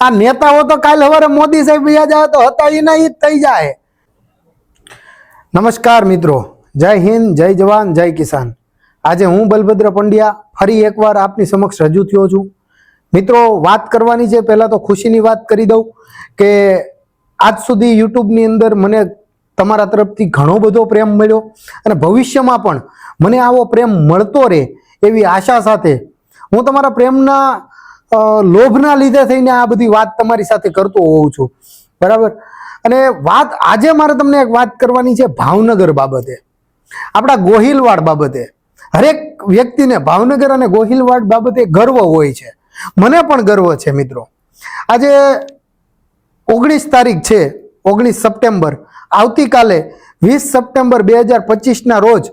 આ નેતાઓ તો કાલ સવારે મોદી સાહેબ બીજા તો હતા એના ઈ થઈ જાય. નમસ્કાર મિત્રો, જય હિન્દ, જય જવાન, જય કિસાન. આજે હું બલભદ્ર પંડ્યા ફરી એકવાર આપની સમક્ષ રજૂ થયો છું. મિત્રો, વાત કરવાની છે, પહેલાં તો ખુશીની વાત કરી દઉં કે આજ સુધી યુટ્યુબની અંદર મને તમારા તરફથી ઘણો બધો પ્રેમ મળ્યો અને ભવિષ્યમાં પણ મને આવો પ્રેમ મળતો રહે એવી આશા સાથે હું તમારા પ્રેમના લોભના લીધે થઈને આ બધી વાત તમારી સાથે કરતો હોઉં છું. બરાબર? અને વાત આજે મારે તમને એક વાત કરવાની છે ભાવનગર બાબતે. આપણા ગોહિલવાડ બાબતે. હરેક વ્યક્તિને ભાવનગર અને ગોહિલવાડ બાબતે ગર્વ હોય છે. મને પણ ગર્વ છે મિત્રો. આજે ઓગણીસ તારીખ છે, ઓગણીસ સપ્ટેમ્બર. આવતીકાલે વીસ સપ્ટેમ્બર બે હજાર પચીસના રોજ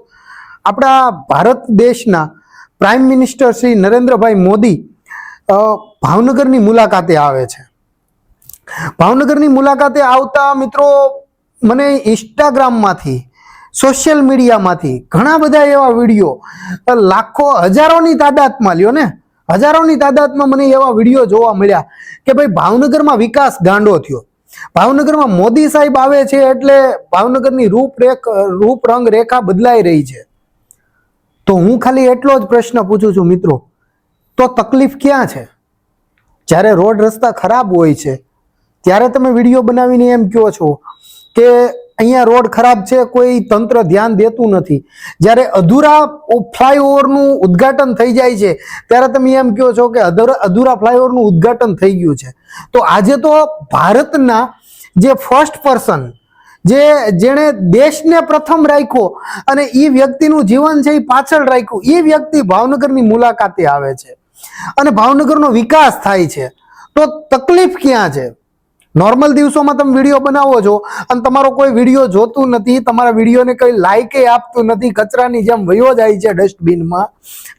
આપણા ભારત દેશના પ્રાઇમ મિનિસ્ટર શ્રી નરેન્દ્રભાઈ મોદી ભાવનગરની મુલાકાતે આવે છે. ભાવનગરની મુલાકાતે આવતા મિત્રો, મને ઇન્સ્ટાગ્રામમાંથી સોશિયલ મીડિયામાંથી ઘણા બધા એવા વીડિયો લાખો, હજારોની તાદાદમાં લ્યો ને, હજારોની તાદાદમાં મને એવા વીડિયો જોવા મળ્યા કે ભાઈ ભાવનગરમાં વિકાસ ગાંડો થયો. ભાવનગરમાં મોદી સાહેબ આવે છે એટલે ભાવનગરની રૂપરેખ રૂપ રંગ રેખા બદલાઈ રહી છે. તો હું ખાલી એટલો જ પ્રશ્ન પૂછું છું મિત્રો તો તકલીફ ક્યાં છે? જ્યારે રોડ રસ્તા ખરાબ હોય છે, ત્યારે તમે વીડિયો બનાવીને એમ કહો છો કે અહીંયા રોડ ખરાબ છે, કોઈ તંત્ર ધ્યાન દેતું નથી. જ્યારે અધૂરા ફ્લાયઓવરનું ઉદ્ઘાટન થઈ જાય છે, ત્યારે તમે એમ કહો છો કે અધૂરા ફ્લાયઓવરનું ઉદ્ઘાટન થઈ ગયું છે. તો આજે તો ભારતના જે ફર્સ્ટ પર્સન જે, જેણે દેશને પ્રથમ રાખ્યો અને એ વ્યક્તિનું જીવન છે એ પાછળ રાખ્યું એ વ્યક્તિ ભાવનગરની મુલાકાતે આવે છે. અને ભાવનગરનો વિકાસ થાય છે. તો તકલીફ ક્યાં છે? નોર્મલ દિવસોમાં તમે વીડિયો બનાવો છો અને તમારો કોઈ વીડિયો જોતું નથી, તમારા વિડીયોને કંઈ લાઈકે આપતું નથી, કચરાની જેમ વયો જાય છે ડસ્ટબિનમાં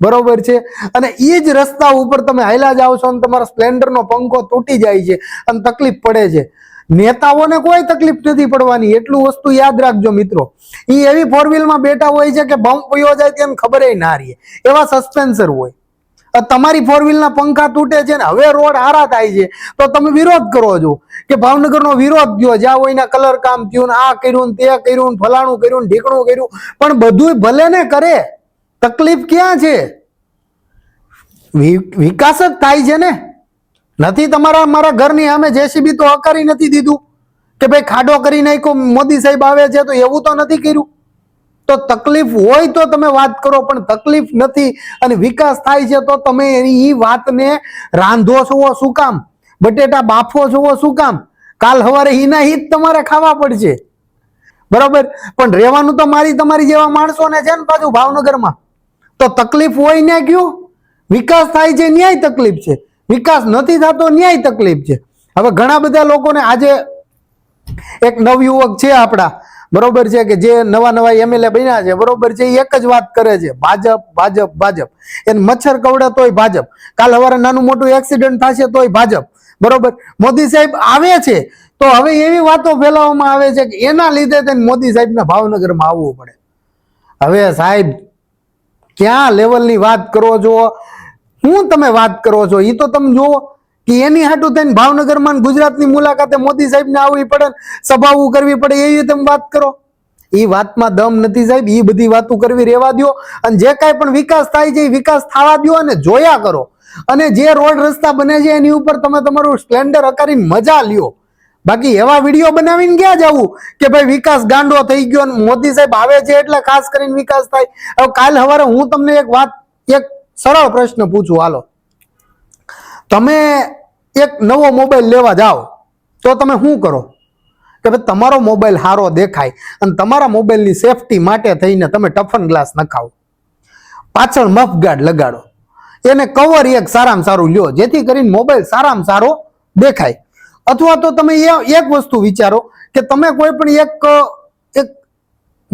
બરોબર છે? અને એ જ રસ્તા ઉપર તમે હાયલા જાઓ છો અને તમારા સ્પ્લેન્ડરનો પંખો તૂટી જાય છે અને તકલીફ પડે છે. નેતાઓને કોઈ તકલીફ નથી પડવાની, એટલું વસ્તુ યાદ રાખજો મિત્રો. એ એવી ફોર વ્હીલમાં બેઠા હોય છે કે બમ્પ વયો જાય તેમ ખબર ના રહીએ એવા સસ્પેન્સર હોય. તમારી ફોર વ્હીલના પંખા તૂટે છે ને, હવે રોડ હારા થાય છે. તો તમે વિરોધ કરો છો કે ભાવનગરનો વિરોધ થયો, જ્યાં હોય એના કલર કામ થયું આ કર્યું તે કર્યું ફલાણું કર્યું ઢીકણું કર્યું, પણ બધું ભલે ને કરે, તકલીફ ક્યાં છે? વિકાસ જ થાય છે ને. નથી તમારા, મારા ઘરની સામે જેસીબી તો હકારી નથી દીધું કે ભાઈ ખાડો કરી નાખ્યો, મોદી સાહેબ આવે છે તો એવું તો નથી કર્યું. તો તકલીફ હોય તો તમે વાત કરો, પણ તકલીફ નથી અને વિકાસ થાય છે તો તમે એની વાતને રાંધો છો શું કામ? બટેટા બાફો છો શું કામ? કાલ સવારે હિના હિત તમારે ખાવા પડશે. બરાબર? પણ રહેવાનું તો મારી તમારી જેવા માણસોને છે ને પાછું ભાવનગરમાં. તો તકલીફ હોય ને કયું? વિકાસ થાય છે, ન્યાય તકલીફ છે. વિકાસ નથી થતો, ન્યાય તકલીફ છે. હવે ઘણા બધા લોકોને આજે એક નવયુવક છે આપણા. બરોબર છે કે જે નવા નવા એમએલએ બન્યા છે, બરોબર છે, એ એક જ વાત કરે છે, ભાજપ ભાજપ ભાજપ. એને મચ્છર કવડે તોય ભાજપ. કાલ હવારે નાનું મોટું એક્સિડન્ટ થશે તોય ભાજપ. બરોબર? મોદી સાહેબ આવે છે. તો હવે એવી વાતો ફેલાવવામાં આવે છે કે એના લીધે તેને મોદી સાહેબના ભાવનગરમાં આવવું પડે. હવે સાહેબ, ક્યાં લેવલની વાત કરો છો? શું તમે વાત કરો છો? એ તો તમે જુઓ. કે એની હાટું થઈને ભાવનગરમાં ને ગુજરાતની મુલાકાતે મોદી સાહેબને આવવી પડે સભા સભાઓ કરવી પડે એવી તમે વાત કરો. એ વાતમાં દમ નથી સાહેબ એ બધી વાતો કરવી રહેવા દ્યો અને જે કાંઈ પણ વિકાસ થાય છે એ વિકાસ થવા દ્યો અને જોયા કરો. અને જે રોડ રસ્તા બને છે એની ઉપર તમે તમારું સ્પ્લેન્ડર હકારીને મજા લ્યો. બાકી એવા વીડિયો બનાવીને ક્યાં જવું કે ભાઈ વિકાસ ગાંડો થઈ ગયો અને મોદી સાહેબ આવે છે એટલે ખાસ કરીને વિકાસ થાય. હવે કાલ સવારે હું તમને એક વાત, એક સરળ પ્રશ્ન પૂછું, હાલો. તમે એક નવો મોબાઈલ લેવા જાઓ, તો તમે શું કરો? કે ભાઈ તમારો મોબાઈલ સારો દેખાય અને તમારા મોબાઈલની સેફટી માટે થઈને તમે ટફન ગ્લાસ નખાવો. પાછળ મફગાર્ડ લગાડો. એને કવર એક સારામાં સારું લ્યો, જેથી કરીને મોબાઈલ સારામાં સારો દેખાય. અથવા તો તમે એ એક વસ્તુ વિચારો કે તમે કોઈ પણ એક એક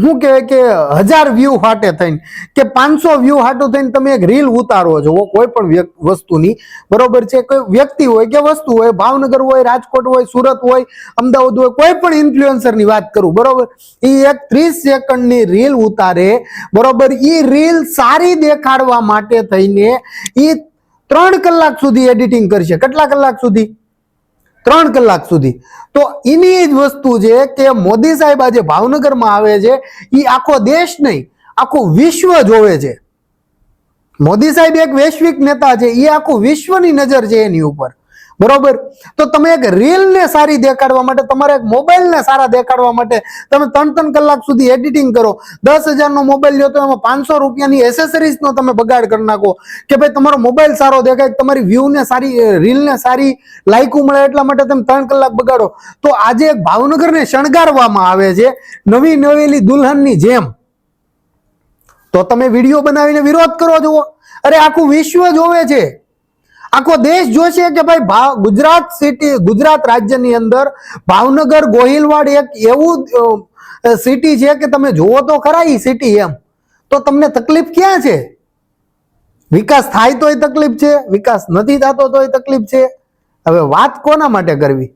શું કહેવાય કે હજાર વ્યૂ હાટે થઈને. કે પાંચસો વ્યૂ હાટું થઈને તમે એક રીલ ઉતારો છો કોઈ પણ વસ્તુની. બરોબર છે? કોઈ વ્યક્તિ હોય કે વસ્તુ હોય, ભાવનગર હોય, રાજકોટ હોય, સુરત હોય, અમદાવાદ હોય, કોઈ પણ ઇન્ફ્લુએન્સરની વાત કરું, બરોબર? એ એક ત્રીસ સેકન્ડની રીલ ઉતારે, બરોબર? એ રીલ સારી દેખાડવા માટે થઈને એ ત્રણ કલાક સુધી એડિટિંગ કરશે. કેટલા કલાક સુધી? ત્રણ કલાક સુધી. તો એની જ વસ્તુ છે કે મોદી સાહેબ આજે ભાવનગરમાં આવે છે એ આખો દેશ નહીં, આખું વિશ્વ જોવે છે. મોદી સાહેબ એક વૈશ્વિક નેતા છે એ આખું વિશ્વની નજર છે એની ઉપર. બરોબર? તો તમે એક રીલને સારી દેખાડવા માટે, તમારે એક મોબાઈલને સારા દેખાડવા માટે તમે ત્રણ ત્રણ કલાક સુધી એડિટિંગ કરો. દસ હજારનો મોબાઈલ લ્યો તો એમાં પાંચસો રૂપિયાની એસેસરીઝનો તમે બગાડ કરી નાખો. કે ભાઈ તમારો મોબાઈલ સારો દેખાય તમારી વ્યૂને સારી રીલને સારી લાઇકું મળે એટલા માટે તમે ત્રણ કલાક બગાડો. તો આજે એક ભાવનગરને શણગારવામાં આવે છે નવી નવેલી દુલ્હનની જેમ. તો તમે વીડિયો બનાવીને વિરોધ કરો જુઓ. અરે આખું વિશ્વ જોવે છે. આખો દેશ જોશે કે ભાઈ ભાવ ગુજરાત સિટી ગુજરાત રાજ્યની અંદર ભાવનગર, ગોહિલવાડ એક એવું સિટી છે કે તમે જુઓ તો ખરા એ સિટી એમ. તો તમને તકલીફ ક્યાં છે? વિકાસ થાય તોય તકલીફ છે, વિકાસ નથી થતો તોય તકલીફ છે. હવે વાત કોના માટે કરવી?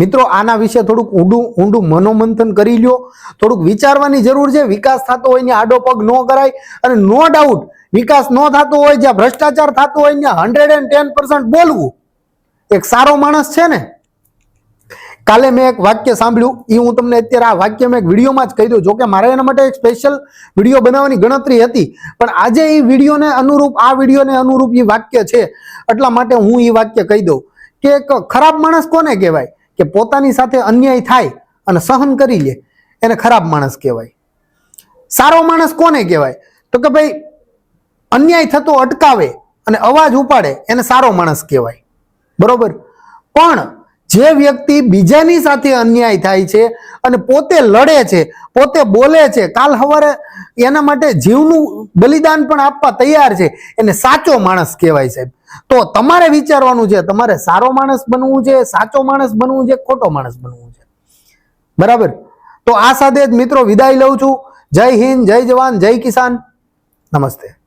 મિત્રો, આના વિશે થોડુંક ઊંડું ઊંડું મનોમંથન કરી લ્યો. થોડુંક વિચારવાની જરૂર છે. વિકાસ થતો હોય ને આડો પગ ન કરાય. અને નો ડાઉટ વિકાસ ન થતો હોય, જ્યાં ભ્રષ્ટાચાર થતો હોય ત્યાં હંડ્રેડ એન્ડ ટેન પર્સન્ટ બોલવું, એક સારો માણસ છે ને? કાલે મેં એક વાક્ય સાંભળ્યું. એ હું તમને અત્યારે આ વાક્ય મેં એક વિડીયોમાં જ કહી દઉં. જોકે મારે એના માટે એક સ્પેશિયલ વીડિયો બનાવવાની ગણતરી હતી. પણ આજે એ વિડીયોને અનુરૂપ, આ વિડીયોને અનુરૂપ એ વાક્ય છે. એટલા માટે હું એ વાક્ય કહી દઉં કે એક ખરાબ માણસ કોને કહેવાય? કે પોતાની સાથે અન્યાય થાય અને સહન કરી લે, એને ખરાબ માણસ કહેવાય. સારો માણસ કોને કહેવાય? તો કે ભાઈ, અન્યાય થતો અટકાવે અને અવાજ ઉપાડે, એને સારો માણસ કહેવાય. બરોબર? પણ જે વ્યક્તિ બીજાની સાથે અન્યાય થાય છે અને પોતે લડે છે, પોતે બોલે છે, કાલ સવારે એના માટે જીવનું બલિદાન પણ આપવા તૈયાર છે, એને સાચો માણસ કહેવાય સાહેબ. તો તમારે વિચારવાનું છે, તમારે સારો માણસ બનવું છે, સાચો માણસ બનવું છે, ખોટો માણસ બનવું છે. બરાબર? તો આ સાથે જ મિત્રો વિદાય લઉં છું. જય હિન્દ, જય જવાન, જય કિસાન. નમસ્તે.